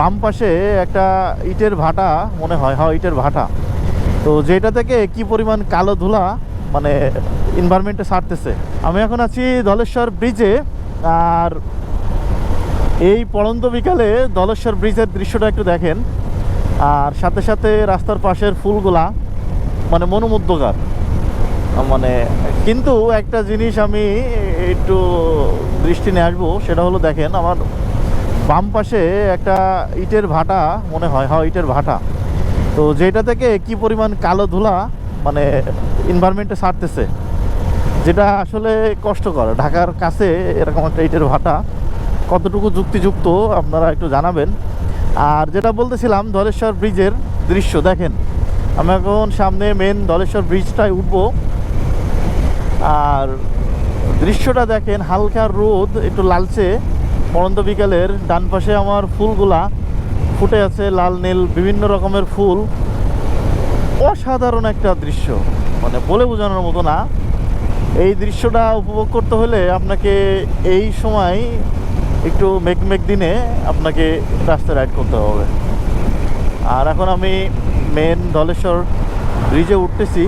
বাম পাশে একটা ইটের ভাটা মনে হয় হয়, ইটের ভাটা। তো যেটা থেকে কি পরিমাণ কালো ধুলা মানে এনভায়রনমেন্টে ছাড়তেছে আমি এখন আছি ধলেশ্বর ব্রিজে আর এই পড়ন্ত বিকালে ধলেশ্বর ব্রিজের দৃশ্যটা একটু দেখেন। আর সাথে সাথে রাস্তার পাশের ফুলগুলা মানে মনোমুগ্ধকার। মানে কিন্তু একটা জিনিস আমি একটু দৃষ্টি নিয়ে আসব, সেটা হলো দেখেন, আমার বাম পাশে একটা ইটের ভাটা মনে হয় হয়, ইটের ভাটা। তো যেটা থেকে কি পরিমাণ কালো ধুলা মানে এনভায়রনমেন্টে সারতেছে, যেটা আসলে কষ্টকর। ঢাকার কাছে এরকম একটা ইটের ভাটা, কতটুকু যুক্তিযুক্ত আপনারা একটু জানাবেন। আর যেটা বলতেছিলাম, ধলেশ্বর ব্রিজের দৃশ্য, দেখেন। আমি এখন সামনে মেন ধলেশ্বর ব্রিজটায় উঠবো। আর দৃশ্যটা দেখেন, হালকা রোদ, একটু লালচে। পরন্ত বিকালের ডান পাশে আমার ফুলগুলা ফুটে আছে লাল, নীল, বিভিন্ন রকমের ফুল। অসাধারণ একটা দৃশ্য। মানে বলে বোঝানোর মতো না। এই দৃশ্যটা উপভোগ করতে হলে আপনাকে এই সময় একটু মেঘ মেঘ দিনে আপনাকে রাস্তায় রাইড করতে হবে। আর এখন আমি মেন ধলেশ্বর ব্রিজে উঠতেছি।